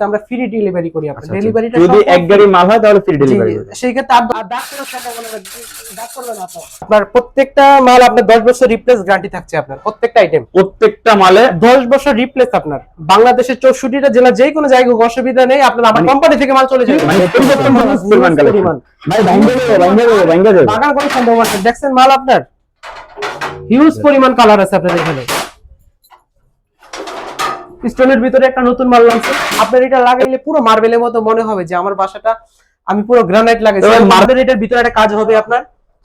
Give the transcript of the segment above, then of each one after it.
আমরা free delivery করি আপনার আচ্ছা, আচ্ছা। ডেলিভারিটা যদি এক গাড়ি মাল হয় তাহলে ফ্রি ডেলিভারি সেই ক্ষেত্রে আর দাগ। দাগ আপনার। আপনার প্রত্যেকটা মাল আপনার দশ বছর রিপ্লেস গ্যারান্টি থাকছে আপনার প্রত্যেকটা আইটেম প্রত্যেকটা মালে দশ বছর রিপ্লেস আপনার বাংলাদেশের চৌষট্টিটা জেলা যে কোনো জায়গায় অসুবিধা নেই আপনার আমার কোম্পানি থেকে মাল চলে যাবে মানে পরিবর্তন পরিমাণ। ভাই ভাঙ্গে ভাঙ্গে ভাঙ্গে কোনো সম্ভাবনা। দেখছেন মাল আপনার হিউজ পরিমাণ কালার আছে আপনার এখানে স্টোনের ভিতরে একটা নতুন মাল লাগছে আপনার এটা লাগাইলে পুরো মার্বেলের মতো মনে হবে যে আমার বাসাটা আমি পুরো গ্রানাইট লাগাইছি। মার্বেল এটার ভিতরে একটা কাজ হবে আপনার।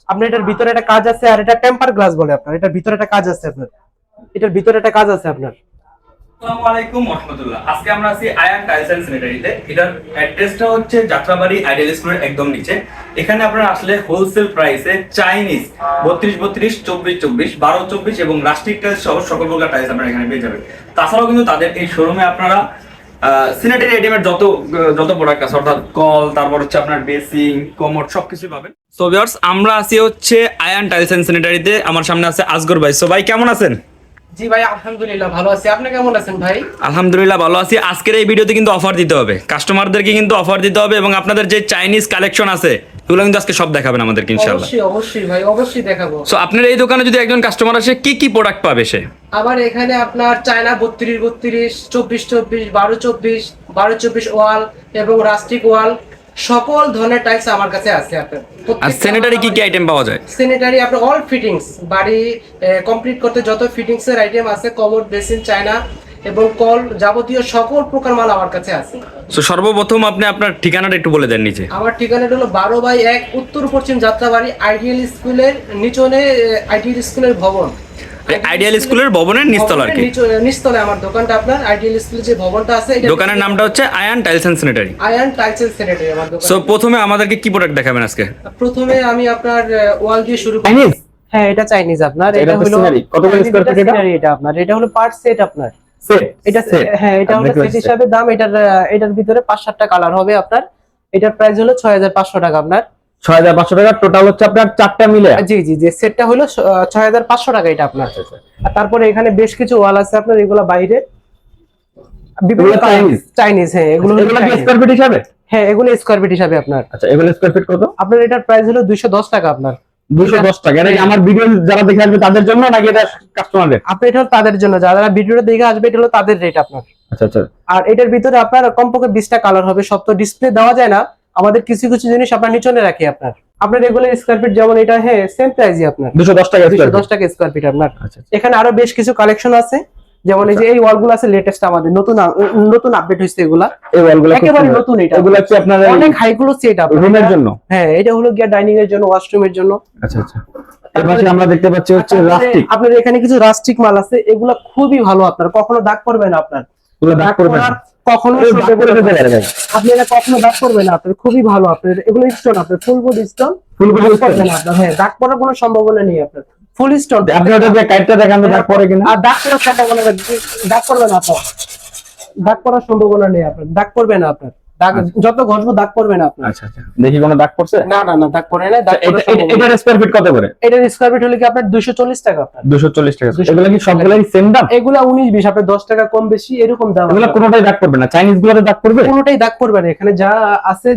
আপনার এটার ভিতরে একটা কাজ আছে আর এটা টেম্পার গ্লাস বলে আপনার। এটার ভিতরে একটা কাজ আছে আপনার। এটার ভিতরে একটা কাজ আছে আপনার। আসসালামু আলাইকুম রহমতুল্লাহ আজকে আমরা আছি আয়ান এটার অ্যাড্রেসটা হচ্ছে যাত্রাবাড়ি আইডিয়াল স্কুলের একদম নিচে। এখানে আপনারা আসলে হোলসেল প্রাইসে চাইনিজ বত্রিশ বত্রিশ চব্বিশ চব্বিশ বারো চব্বিশ এবং টাইলস সহ সকল প্রকার টাইলস আপনারা এখানে পেয়ে যাবেন। তাছাড়াও কিন্তু তাদের এই শোরুমে আপনারা সিনেটারি আইটেমের যত যত প্রোডাক্ট আছে, অর্থাৎ কল, তারপর হচ্ছে আপনার বেসিং কোমোড সবকিছু পাবেন। সো ভিউয়ার্স আমরা আছি হচ্ছে আয়ান টাইলস এন্ড স্যানিটারিতে আমার সামনে আছে আসগর ভাই। সো ভাই, কেমন আছেন? জি ভাই আলহামদুলিল্লাহ ভালো আছি। আপনি কেমন আছেন ভাই? আলহামদুলিল্লাহ ভালো আছি। আজকের এই ভিডিওতে কিন্তু অফার দিতে হবে। কাস্টমারদেরকে কিন্তু অফার দিতে হবে এবং আপনাদের যে চাইনিজ কালেকশন আছে এগুলো কিন্তু আজকে সব দেখাবেন আমাদেরকে ইনশাআল্লাহ। অবশ্যই অবশ্যই ভাই অবশ্যই দেখাবো। সো আপনার এই দোকানে যদি একজন কাস্টমার আসে কি কি প্রোডাক্ট পাবে সে? আবার এখানে আপনার চায়না বত্রিশ বত্রিশ চব্বিশ চব্বিশ বারো চব্বিশ বারো চব্বিশ ওয়াল এবং রাস্টিক ওয়াল। সকল ধরনের টাইলস আমার কাছে আছে আপনার। আর স্যানিটারি কি কি আইটেম পাওয়া যায়? স্যানিটারি আপনার অল ফিটিংস বাড়ি কমপ্লিট করতে যত ফিটিংস এর আইটেম আছে কমোড বেসিন চায়না এবং কল যাবতীয় সকল প্রকার মাল আমার কাছে আছে। সো সর্বপ্রথম আপনি আপনার ঠিকানাটা একটু বলে দেন নিচে। আমার ঠিকানাটা হলো বারো বাই এক উত্তর পশ্চিম যাত্রাবাড়ি আইডিয়াল স্কুলের নিচনে আইডিয়াল স্কুলের ভবন। আইডিয়াল স্কুলের ভবনের নিচতলা আর কি। ভবনের নিচ- নিচতলায় আমার দোকানটা আপনার আইডিয়াল স্কুলের যে ভবনটা আছে দোকানের নামটা হচ্ছে Ayan tiles and sanitary Ayan tiles and sanitary আমার দোকান সো প্রথমে আমাদেরকে কি প্রোডাক্ট দেখাবেন আজকে? প্রথমে আমি আপনার ওয়াল দিয়ে শুরু করি। হ্যাঁ এটা চাইনিজ আপনার এটা হলো কত করে square feet এটা? এটা আপনার এটা হলো পার্ট সেট আপনার। সেট এটা হ্যাঁ এটা হলো সেট হিসাবে দাম এটার এটার ভিতরে পাঁচ সাতটা কালার হবে আপনার। এটার প্রাইস হলো ছয় হাজার পাঁচশো টাকা আপনার। ছয় হাজার পাঁচশো টাকা টোটাল হচ্ছে আপনার চারটা মিলে। জি জি যে সেটটা হলো ছয় হাজার পাঁচশো টাকা এটা আপনার। আর তারপরে এখানে বেশ কিছু ওয়াল আছে আপনার এগুলো বাইরে। বিভিন্ন এগুলো Chinese? চাইনিজ হ্যাঁ এগুলো। স্কোয়ার ফিট হিসাবে? হ্যাঁ এগুলো স্কোয়ার ফিট হিসাবে আপনার। আচ্ছা এগুলো স্কোয়ার ফিট কত? আপনার এটার প্রাইস হলো দুইশো দশ টাকা আপনার। দুশো দশ টাকা। এটা কি আমার ভিডিও যারা দেখে আসবে তাদের জন্য নাকি এটা কাস্টমারদের আপনি এটা তাদের জন্য। যারা ভিডিওটা দেখে আসবে এটা হলো তাদের রেট আপনার। আচ্ছা আচ্ছা। আর এটার ভিতরে আপনার কমপক্ষে বিশটা কালার হবে। সব তো ডিসপ্লে দেওয়া যায় না। আমাদের কিছু কিছু জিনিস আপনার নিচনে রাখি আপনার। আপনার রেগুলার স্কোয়ার ফিট যেমন এটা হ্যাঁ সেম প্রাইসই আপনার। দুশো দশ টাকা দুইশো square দশ feet। টাকা স্কোয়ার ফিট আপনার। আচ্ছা আচ্ছা। এখানে আরও বেশ কিছু কালেকশন আছে। যেমন এই যে এই ওয়ালগুলো আছে লেটেস্ট আমাদের নতুন নতুন আপডেট হয়েছে এগুলা। এই ওয়ালগুলো একেবারে নতুন এটা। এগুলো হচ্ছে আপনার অনেক হাই গুলো সেট আপ রুমের জন্য? হ্যাঁ এটা হলো গিয়া ডাইনিং এর জন্য ওয়াশরুমের জন্য। আচ্ছা আচ্ছা। এর পাশে আমরা দেখতে পাচ্ছি হচ্ছে রাস্টিক আপনার এখানে কিছু রাস্টিক মাল আছে এগুলা খুবই ভালো আপনার কখনো দাগ পড়বে না আপনার। দাগ করবেন করার কখনো। আপনি এটা কখনো দাগ করবে না আপনার খুবই ভালো আপনার এগুলো স্টোন আপনার full body stone full body stone আপনার হ্যাঁ দাগ পড়ার কোনো সম্ভাবনা নেই আপনার ফুল স্টোন আপনি ওটা যে কাইটটা দেখান দাগ পরে কিনা আর দাগ পড়ার সম্ভাবনা। দাগ করবে না আপনার দাগ পড়ার সম্ভাবনা নেই আপনার দাগ পড়বে না আপনার দাগ যত ঘষবো দাগ পড়বে না আপনার। আচ্ছা আচ্ছা। দেখি কোনো দাগ পড়ছে? না না না দাগ পড়ে না দাগ এটা- এটা- এটার স্কোয়ার ফিট কত করে? এটার স্কোয়ার ফিট হলে কি আপনার দুইশো চল্লিশ টাকা আপনার। দুশো চল্লিশ টাকা। 240 এগুলো কি সবগুলাই সেম দাম? এগুলা উনিশ বিশ আপনার দশ টাকা কম বেশি এরকম দাম এগুলো। কোনোটাই দাগ পড়বে না। চাইনিজ গুলোতে দাগ পড়বে? কোনোটাই দাগ পড়বে না। এখানে যা আছে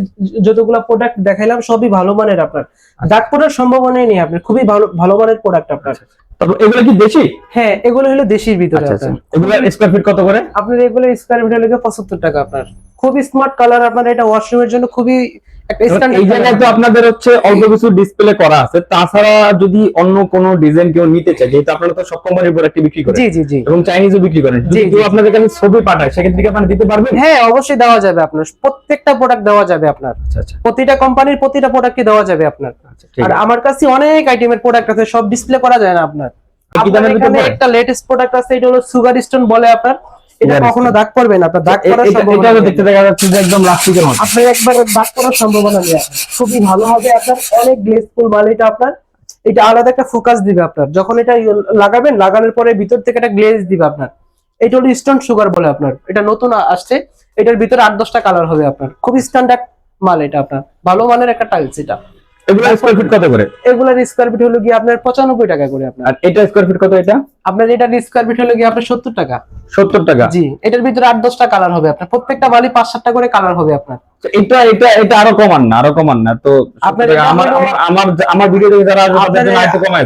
যতগুলা প্রোডাক্ট দেখাইলাম সবই ভালো মানের আপনার। দাগ পড়ার সম্ভাবনাই নেই আপনার। খুবই ভালো ভালো মানের প্রোডাক্ট আপনার। তারপর এগুলো কি দেশি? হ্যাঁ এগুলো হলো দেশির ভিতরে আচ্ছা আচ্ছা। এগুলো স্কোয়ার ফিট কত করে? আপনার এগুলো স্কোয়ার মিটার লেগে পঁচাত্তর টাকা আপনার। খুবই স্মার্ট কালার আপনার এটা ওয়াশরুমের জন্য খুবই একটা এবার এই জায়গায় তো আপনাদের হচ্ছে অল্প কিছু ডিসপ্লে করা আছে। তাছাড়া যদি অন্য কোনো ডিজাইন কেউ নিতে চায় যেহেতু আপনারা তো সব কোম্পানির প্রোডাক্ট বিক্রি করেন জি জি জি। এবং চাইনিজও বিক্রি করেন যদি কেউ আপনাদের কাছে ছবি পাঠায় সেক্ষেত্রে কি আপনারা দিতে পারবেন? হ্যাঁ অবশ্যই দেওয়া যাবে আপনার। প্রত্যেকটা প্রোডাক্ট দেওয়া যাবে আপনার। আচ্ছা আচ্ছা। প্রতিটা কোম্পানির প্রতিটা প্রোডাক্টই দেওয়া যাবে আপনার। আচ্ছা ঠিক আর আমার কাছে অনেক আইটেমের প্রোডাক্ট আছে সব ডিসপ্লে করা যায় না আপনার? একটা লেটেস্ট প্রোডাক্ট আছে এটা হলো সুগার স্টোন বলে আপনার। এটা কখনো দাগ পড়বে না আপনার দাগ পড়ার সম্ভাবনা নেই। দেখতে দেখা যাচ্ছে যে একদম প্লাস্টিকের মতো। আপনার একবার দাগ পড়ার সম্ভাবনা নেই খুবই ভালো হবে আপনার অনেক গ্লেসফুল মাল এটা আপনার এটা আলাদা একটা ফোকাস দিবে আপনার। যখন এটা ইয়ে লাগাবেন লাগানোর পরে ভিতর থেকে একটা গ্লেজ দিবে আপনার। এটা হলো স্টোন সুগার বলে আপনার। এটা নতুন আসছে এটার ভিতরে আট দশটা কালার হবে আপনার। খুবই স্ট্যান্ডার্ড মাল এটা আপনার। ভালো মানের একটা টাইলস এটা। এগুলো স্কয়ার ফিট কত করে? এগুলার স্কয়ার ফিট হলো গিয়ে আপনার পঁচানব্বই টাকা করে আপনার। আর এটা স্কয়ার ফিট কত এটা? আপনার এটা স্কয়ার ফিট হলো গিয়ে আপনার সত্তর টাকা। সত্তর টাকা। জি এটার ভিতরে আট দশটা কালার হবে আপনার। প্রত্যেকটা বালি পাঁচ সাতটা করে কালার হবে আপনার। এটা এটা এটা আরও কমান না আরও কমান না। তো আমার আমার আমার ভিডিও দেখে যারা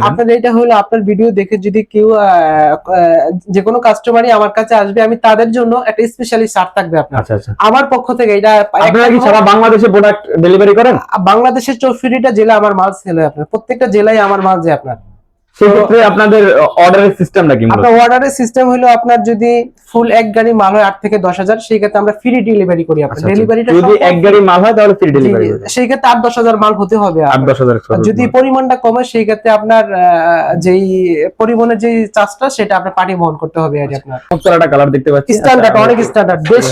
আপনার এটা হলো আপনার ভিডিও দেখে যদি কেউ যে কোনো কাস্টমারই আমার কাছে আসবে আমি তাদের জন্য একটা স্পেশালি ছাড় থাকবে আপনার। আচ্ছা আচ্ছা। আমার পক্ষ থেকে এটা আপনারা কি সারা বাংলাদেশে প্রোডাক্ট ডেলিভারি করেন? বাংলাদেশের চৌষট্টিটা জেলা আমার মাল সেল হয় আপনার। প্রত্যেকটা জেলায় আমার মাল যায় আপনার। সেক্ষেত্রে আপনাদের অর্ডারের সিস্টেমটা কি আপনার অর্ডারের সিস্টেম হলো আপনার যদি ফুল এক গাড়ি মাল হয় আট থেকে দশ হাজার সেই ক্ষেত্রে আমরা ফ্রি ডেলিভারি করি আপনার। আচ্ছা, আচ্ছা। ডেলিভারিটা যদি এক গাড়ি মাল হয় তাহলে ফ্রি ডেলিভারি সেই ক্ষেত্রে আট দশ হাজার মাল হতে হবে আট দশ হাজার যদি পরিমাণটা কমে সেই ক্ষেত্রে আপনার যেই পরিবহনের যে চার্জটা সেটা আপনার পার্টি বহন করতে হবে আর আপনার। একটা কালার দেখতে পাচ্ছি। স্ট্যান্ডার্ড আচ্ছা, অনেক স্ট্যান্ডার্ড বেশ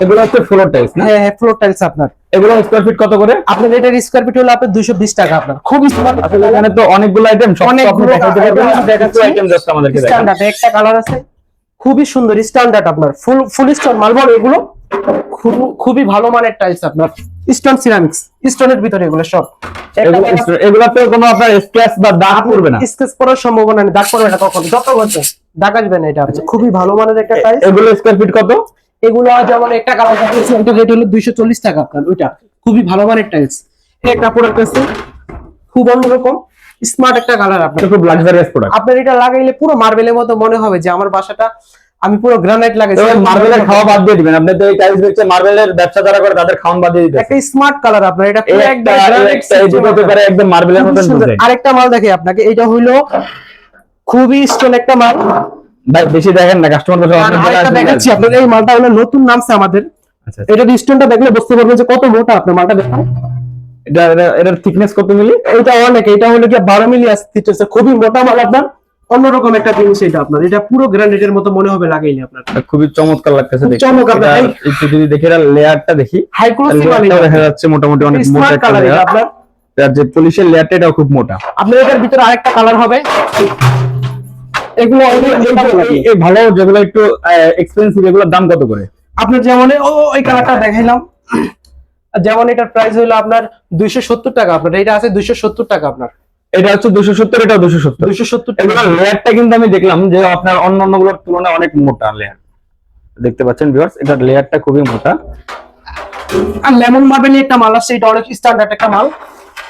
এগুলো হচ্ছে ফ্লোর টাইলস না? হ্যাঁ হ্যাঁ ফ্লোর টাইলস আপনার। এগুলো স্কোয়ার ফিট কত করে? আপনার এটার স্কোয়ার ফিট হলো আপনার দুইশো বিশ টাকা আপনার। খুব খুবই আসলে এখানে তো অনেকগুলো আইটেম সব অনেকগুলো আপনি দেখাতে পারবেন। দেখাচ্ছি। আইটেম জাস্ট আমাদেরকে দেখান। স্ট্যান্ডার্ড একটা কালার আছে। খুবই সুন্দর স্ট্যান্ডার্ড আপনার। ফুল ফুল স্টোন মালবর এগুলো। খুব- খুবই ভালো মানের টাইলস আপনার। স্টোন সিরামিক্স স্টোনের ভিতরে এগুলো সব। এগুলো এগুলাতে কোনো আপনার স্ক্র্যাচ বা দাগ পড়বে না। স্কেচ পড়ার সম্ভাবনা নেই। দাগ পড়বে না কখনো। যত বছর দাগ আসবে না এটা। খুবই ভালো মানের একটা টাইলস এগুলো স্কোয়ার ফিট কত? এগুলো যেমন একটা কালার একটা রেট হলো দুইশো চল্লিশ টাকা আপনার ওইটা। খুবই ভালো মানের টাইলস একটা প্রোডাক্ট আছে খুব অন্যরকম স্মার্ট একটা কালার আপনার। এটা খুব লাক্সারিয়াস প্রোডাক্ট আপনার এটা লাগাইলে পুরো মার্বেলের মতো মনে হবে যে আমার বাসাটা আমি পুরো গ্রানাইট লাগাইছি। মার্বেলের খাওয়া বাদ দিয়ে দিবেন। আপনি তো এই টাইলস দেখছেন মার্বেলের ব্যবসা যারা করে তাদের খাওয়ান বাদ দিয়ে দিতে একটা স্মার্ট কালার আপনার এটা পুরো একদম system দুটো আপনার। পেপারে একদম মার্বেলের মতন আরেকটা মাল দেখে আপনাকে এটা হইল খুবই স্টোন একটা মাল। বেশি দেখেন না কাস্টমার দেখাচ্ছি আপনার এই মালটা হলো নতুন নামছে আমাদের। আচ্ছা এটা স্টোনটা দেখলে বুঝতে পারবেন যে কত মোটা আপনার মালটা দেখেন এটা এটা- এটার থিকনেস কত মিলি? এটা অনেক এটা হলো কি বারো মিলি আসতেছে খুবই মোটা মাল আপনার। অন্যরকম একটা জিনিস এটা আপনার এটা পুরো গ্রানাইটের মতো মনে হবে লাগাইলে আপনার। খুবই চমৎকার লাগতেছে চমৎকার, একটু যদি দেখে এটা লেয়ারটা দেখি হাই ক্লোসি মাল দেখা যাচ্ছে মোটামুটি অনেক মোটা কালার আপনার। যে পলিশের লেয়ারটা এটাও খুব মোটা। আপনার এটার ভিতরে আরেকটা কালার হবে। এগুলো এই- এই ভালো যেগুলো একটু এক্সপেন্সিভ এগুলোর দাম কত করে? আপনার যেমন ও ওই কালারটা দেখাইলাম। যেমন এটার প্রাইস হলো আপনার দুইশো সত্তর টাকা আপনার। এটা আছে দুইশো সত্তর টাকা আপনার। এটা হচ্ছে দুশো সত্তর এটাও দুশো সত্তর। দুইশো সত্তর টাকা। লেয়ারটা কিন্তু আমি দেখলাম যে আপনার অন্য অন্যগুলোর তুলনায় অনেক মোটা লেয়ার। দেখতে পাচ্ছেন ভিউয়ার্স এটার লেয়ারটা খুবই মোটা। আর লেমন মার্বেল একটা মাল আছে এটা অনেক স্ট্যান্ডার্ড একটা মাল।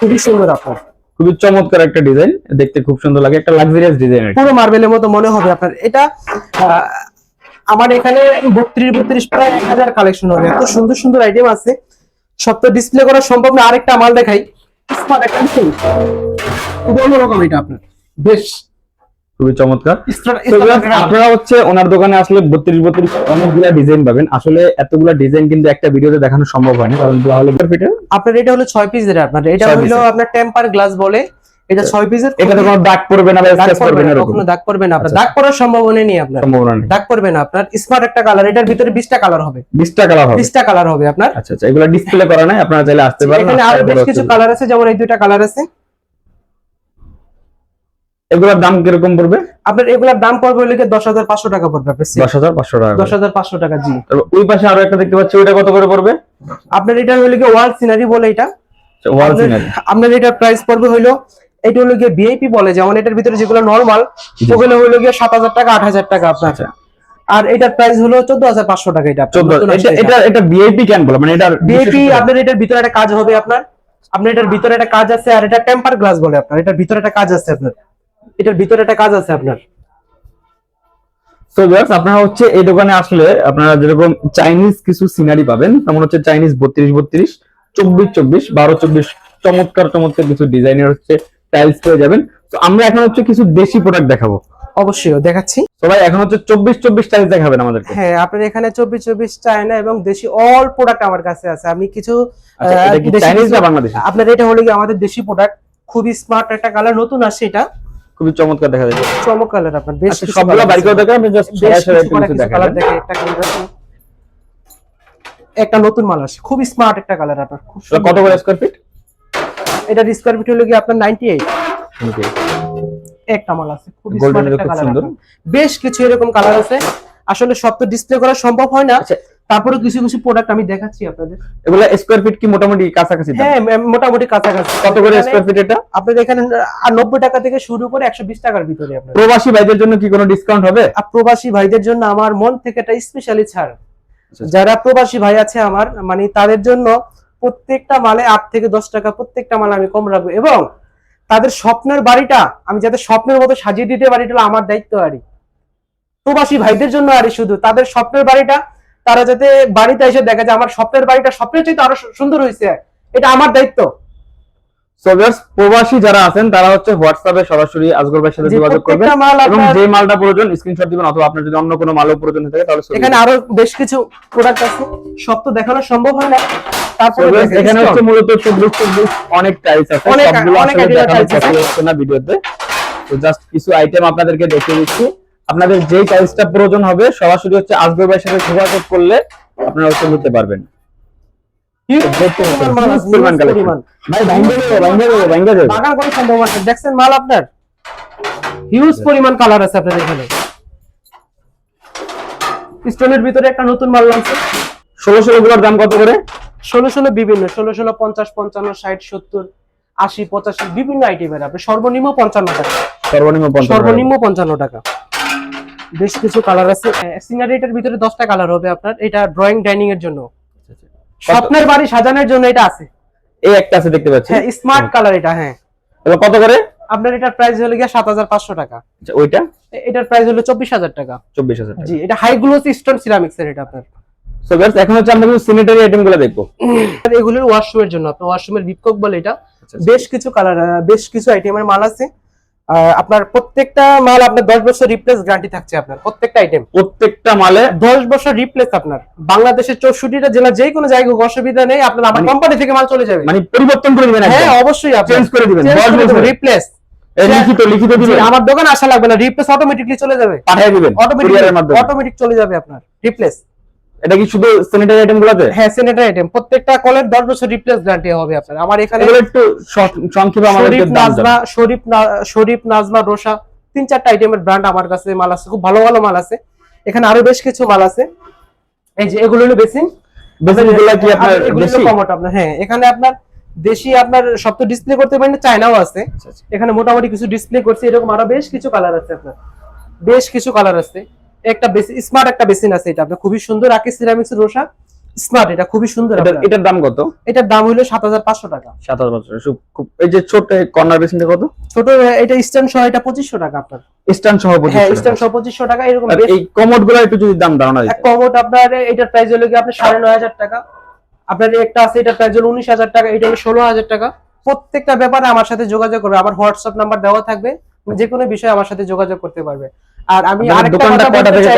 খুবই সুন্দর আপনার। খুবই চমৎকার একটা ডিজাইন, দেখতে খুব সুন্দর লাগে, একটা লাক্সারিয়াস ডিজাইন পুরো মার্বেলের মতো মনে হবে আপনার। এটা আমার এখানে বত্রিশ বত্রিশ প্রায় এক হাজার কালেকশন হবে। এত সুন্দর সুন্দর আইটেম আছে। সব তো ডিসপ্লে করা সম্ভব না। আরেকটা মাল দেখাই। স্মার্ট একটা ডিসপ্লে খুব এটা আপনার। বেশ খুবই চমৎকার। আপনারা হচ্ছে ওনার দোকানে আসলে বত্রিশ বত্রিশ অনেকগুলা ডিজাইন পাবেন। আসলে এতগুলা ডিজাইন কিন্তু একটা ভিডিওতে দেখানো সম্ভব হয় না কারণ তাহলে আপনার এটা হলো ছয় পিসের আপনার। এটা হলো আপনার টেম্পার গ্লাস বলে। এটা ছয় পিসের এটাতে কোনো দাগ পড়বে না বা দাগ স্ক্র্যাচ পড়বে না না দাগ পড়বে না আপনার। আচ্ছা। দাগ পড়ার সম্ভাবনা নেই আপনার। সম্ভাবনা নেই। দাগ পড়বে না আপনার। স্মার্ট একটা কালার এটার ভিতরে বিশটা কালার হবে। বিশটা কালার হবে। বিশটা কালার হবে আপনার। আচ্ছা আচ্ছা এগুলো ডিসপ্লে করা নাই আপনারা চাইলে আসতে পারেন এখানে আরও বেশ কিছু কালার আছে যেমন এই দুইটা কালার আছে। এগুলোর দাম কীরকম পড়বে? আপনার এগুলার দাম পড়বে হলে দশ হাজার পাঁচশো টাকা পড়বে দশ হাজার পাঁচশো টাকা দশ হাজার পাঁচশো টাকা জি। ওই পাশে আরও একটা দেখতে পাচ্ছি ওইটা কত করে পড়বে? আপনার এটা হলো ওয়াল সিনারি বলে এটা? ওয়াল আপনার- সিনারি। আপনার এটার প্রাইস পড়বে হলো এটা হলো গিয়ে ভিআইপি বলে যেমন এটার ভিতরে যেগুলো নর্মাল ওগুলো হলো গিয়ে সাত হাজার টাকা আট হাজার টাকা আপনার। আচ্ছা। আর এটার প্রাইস হলো চোদ্দ হাজার পাঁচশো টাকা এটা এটা এটা। এটা ভিআইপি কেন বলে মানে এটার ভিআইপি আপনার এটার ভিতরে একটা কাজ হবে আপনার। আপনার এটার ভিতরে একটা কাজ আছে আর এটা টেম্পার গ্লাস বলে আপনার এটার ভিতরে একটা কাজ আছে আপনার। এটার ভিতরে একটা কাজ আছে আপনার। তো ভিউয়ার্স আপনারা হচ্ছে এই দোকানে আসলে আপনারা যেরকম চাইনিজ কিছু সিনারি পাবেন যেমন হচ্ছে চাইনিজ বত্রিশ বত্রিশ চব্বিশ চব্বিশ বারো চব্বিশ চমৎকার চমৎকার কিছু ডিজাইনের হচ্ছে টাইলস পেয়ে যাবেন। তো আমরা এখন হচ্ছে কিছু দেশি প্রোডাক্ট দেখাবো। অবশ্যই দেখাচ্ছি। সবাই এখন হচ্ছে চব্বিশ চব্বিশ টাইলস দেখাবেন আমাদেরকে। হ্যাঁ আপনার এখানে চব্বিশ চব্বিশ চায়না এবং দেশি অল প্রোডাক্ট আমার কাছে আছে। আমি কিছু আচ্ছা আপনার এটা হলো কি আমাদের দেশি প্রোডাক্ট খুবই স্মার্ট একটা কালার নতুন আসছে এটা। খুবই চমৎকার দেখা যাচ্ছে চমক কালার আপনার বেশ সবগুলো বাড়ি করে দেখেন আপনি জাস্ট কিছু দেখে একটা একটা নতুন মাল আসছে খুবই স্মার্ট একটা কালার আপনার খুব কত করে স্কোয়ার ফিট এটা স্কোয়ার ফিট হলো কি আপনার 98 একটা মাল আছে Golden স্মার্ট একটা কালার বেশ কিছু এরকম কালার আছে। আসলে সব তো ডিসপ্লে করা সম্ভব হয় না। আচ্ছা তারপরে কিছু কিছু প্রোডাক্ট আমি দেখাচ্ছি আপনাদের। এগুলো স্কোয়ার ফিট কি মোটামুটি কাছাকাছি? হ্যাঁ মোটামুটি কাছাকাছি। কত করে স্কোয়ার ফিট এটা? আপনাদের এখানে আর নব্বই টাকা থেকে শুরু করে একশো বিশ টাকার ভিতরে আপনার প্রবাসী ভাইদের জন্য কি কোনো ডিসকাউন্ট হবে? আর প্রবাসী ভাইদের জন্য আমার মন থেকে একটা স্পেশালি ছাড়। আচ্ছা। যারা প্রবাসী ভাই আছে আমার মানে তাদের জন্য প্রত্যেকটা মালে আট থেকে দশ টাকা প্রত্যেকটা মালে আমি কম রাখব। এবং তাদের স্বপ্নের বাড়িটা আমি যাতে স্বপ্নের মতো সাজিয়ে দিতে পারি এটা আমার দায়িত্ব আরই। প্রবাসী ভাইদের জন্য আরই শুধু। তাদের স্বপ্নের বাড়িটা তারা যাতে বাড়িতে এসে দেখে যে আমার স্বপ্নের বাড়িটা স্বপ্নের চাইতে আরও সুন্দর হয়েছে এটা আমার দায়িত্ব। প্রবাসী যারা আছেন তারা হচ্ছে হোয়াটসঅ্যাপে সরাসরি আজগর ভাইয়ের সাথে যোগাযোগ করবেন এবং যে মালটা প্রয়োজন স্ক্রিনশট দিবেন অথবা আপনার যদি অন্য কোনো মালও প্রয়োজন থাকে তাহলে এখানে আরও বেশ কিছু প্রোডাক্ট আছে। সব তো দেখানো সম্ভব হয় না। তারপরে এখানে হচ্ছে মূলত চব্বিশ চব্বিশ অনেক টাইলস আছে। অনেক- অনেক দেখানো আছে। না ভিডিওতে তো। জাস্ট কিছু আইটেম আপনাদেরকে দেখিয়ে দিচ্ছি। আপনাদের যেই টাইলসটা প্রয়োজন হবে সরাসরি হচ্ছে আসবে ভাইয়ের সাথে যোগাযোগ করলে আপনারা হচ্ছে নিতে পারবেন। মাল দেখছেন আপনার? হিউজ পরিমাণ কালার আছে আপনাদের এখানে। স্টোনের ভিতরে একটা নতুন মাল ষোলো ষোলো গুলোর দাম কত করে? ষোলো ষোলো বিভিন্ন ষোলো ষোলো পঞ্চাশ পঞ্চান্ন ষাট সত্তর আশি পঁচাশি বিভিন্ন আইটেমের আপনি সর্বনিম্ন পঞ্চান্ন টাকা। সর্বনিম্ন সর্বনিম্ন পঞ্চান্ন টাকা। বেশ কিছু কালার আছে। সিনারিটার ভিতরে দশটা কালার হবে আপনার। এটা ড্রয়িং ডাইনিং এর জন্য। স্বপ্নের বাড়ি সাজানোর জন্য এটা আছে। এই একটা আছে দেখতে পাচ্ছি। হ্যাঁ স্মার্ট কালার এটা হ্যাঁ। এবার কত করে? আপনার এটার প্রাইস হলো গিয়ে সাত হাজার পাঁচশো টাকা। আচ্ছা, ওইটা? এটার প্রাইস হলো চব্বিশ হাজার টাকা। চব্বিশ হাজার জি এটা হাই গ্লোস স্টোন সিরামিক্স এর এটা আপনার। সো গাইস এখন হচ্ছে আমরা কিছু স্যানিটারি আইটেমগুলো দেখব। আর এগুলোর ওয়াশরুমের জন্য আপনার ওয়াশরুমের বিপকক বলে এটা। আচ্ছা, বেশ কিছু কালার বেশ কিছু আইটেমের মাল আছে। আপনার প্রত্যেকটা মাল আপনার দশ বছর রিপ্লেস গ্যারান্টি থাকছে আপনার প্রত্যেকটা আইটেম প্রত্যেকটা মালে দশ বছর রিপ্লেস আপনার। বাংলাদেশের চৌষট্টিটা জেলা যে কোনো জায়গায় অসুবিধা নেই আপনার আমার কোম্পানি থেকে মাল চলে যাবে। মানে পরিবর্তন করে দিবেন হ্যাঁ অবশ্যই চেঞ্জ করে দিবেন দশ বছরে। রিপ্লেস লিখিত লিখিত দিবেন। আমার দোকানে আসা লাগবে না রিপ্লেস অটোমেটিকলি চলে যাবে। পাঠিয়ে দিবেন অটোমেটিক অটোমেটিক চলে যাবে আপনার রিপ্লেস এটা কি শুধু স্যানিটারি আইটেম গুলোতে? হ্যাঁ স্যানিটারি আইটেম প্রত্যেকটা কলের দশ বছর রিপ্লেস গ্যারান্টি হবে আপনার। আমার এখানে এগুলো একটু সংক্ষেপে আমাদেরকে শরীফ দাম নাজমা শরীফ শরীফ নাজমা রোশা তিন চারটা আইটেমের ব্র্যান্ড আমার কাছে মাল আছে। খুব ভালো ভালো মাল আছে। এখানে আরও বেশ কিছু মাল আছে। এই যে এগুলো হলো বেসিন। বেসিনগুলো কি আপনার এগুলো দেশি? কমট আপনার হ্যাঁ এখানে আপনার দেশি আপনার সব তো ডিসপ্লে করতে পারেন না চায়নাও আছে। এখানে মোটামুটি কিছু ডিসপ্লে করছে এরকম আরও বেশ কিছু কালার আছে আপনার। বেশ কিছু কালার আছে। একটা স্মার্ট একটা বেসিন আছে এটা। আপনার খুবই সুন্দর আকি সিরামিক্স রোশা। স্মার্ট এটা খুবই সুন্দর এটার দাম কত? এটার দাম হলো সাত হাজার পাঁচশো টাকা। সাত হাজার পাঁচশো। সু- খুব- এই যে ছোট কর্নার বেসিনটা কত? ছোট এটা স্ট্যান্ড সহ এটা পঁচিশশো টাকা আপনার। স্ট্যান্ড সহ হ্যাঁ স্ট্যান্ড সহ পঁচিশশো টাকা এরকম এই কমোডগুলো একটু যদি দাম এক দিতে কমোড আপনার এটার প্রাইস হলো কি আপনার সাড়ে নয় হাজার টাকা। আপনার একটা আছে এটার প্রাইস হলো উনিশ হাজার টাকা এটা হলো ষোলো হাজার টাকা। প্রত্যেকটা ব্যাপারে আমার সাথে যোগাযোগ করবে। আমার হোয়াটসঅ্যাপ নাম্বার দেওয়া থাকবে। যে কোনো বিষয়ে আমার সাথে যোগাযোগ করতে পারবে। আর আমি আপনাদের আরেকটা কথা বলতে চাই?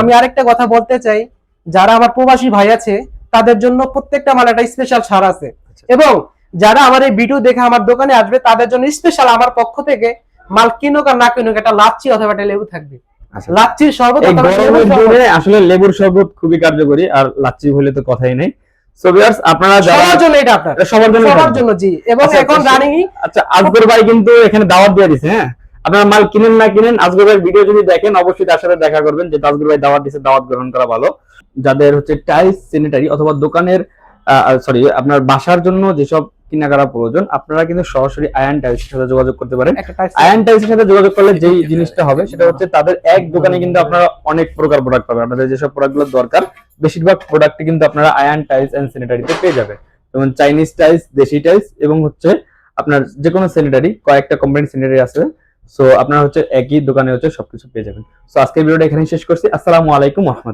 আমি আরেকটা কথা বলতে চাই যারা আমার প্রবাসী ভাই আছে তাদের জন্য প্রত্যেকটা মাল একটা স্পেশাল ছাড় আছে। এবং যারা আমার এই ভিডিও দেখে আমার দোকানে আসবে তাদের জন্য স্পেশাল আমার পক্ষ থেকে মাল কিনুক আর না কিনুক একটা লাচ্ছি অথবা একটা লেবু থাকবে। আচ্ছা। লাচ্ছির শরবত আসলে লেবুর শরবত খুবই কার্যকরী আর লাচ্ছি হলে তো কথাই নেই। আপনারা সবার জন্য এটা আপনার। সবার জন্য সবার জন্য জি। এবং আচ্ছা, এখন আচ্ছা, রানিং আচ্ছা আজগর ভাই কিন্তু এখানে দাওয়াত দিয়ে দিছে হ্যাঁ? আপনারা মাল কিনেন না কিনেন আজগর ভাইয়ের ভিডিও যদি দেখেন অবশ্যই তার সাথে দেখা করবেন যে আজগর ভাই দাওয়াত দিছে দাওয়াত গ্রহণ করা ভালো। যাদের হচ্ছে টাইলস স্যানিটারি অথবা দোকানের সরি আপনার বাসার জন্য যেসব কেনাকাটা প্রয়োজন আপনারা কিন্তু সরাসরি আয়ন টাইলসের সাথে যোগাযোগ করতে পারেন। আয়ন টাইলসের সাথে যোগাযোগ করলে যেই জিনিসটা হবে সেটা হচ্ছে তাদের এক দোকানে কিন্তু আপনারা অনেক প্রকার প্রোডাক্ট পাবেন। আপনাদের যেসব প্রোডাক্টগুলো দরকার বেশিরভাগ প্রোডাক্টই কিন্তু আপনারা আয়ন টাইলস এন্ড স্যানিটারিতে পেয়ে যাবেন। যেমন চাইনিজ টাইলস দেশি টাইলস এবং হচ্ছে আপনার যে কোনো স্যানিটারি কয়েকটা কোম্পানি স্যানিটারি আছে। সো আপনারা হচ্ছে একই দোকানে হচ্ছে সবকিছু পেয়ে যাবেন। সো আজকের ভিডিওটা এখানেই শেষ করছি। আসসালামু আলাইকুম রহমতুল্লাহ।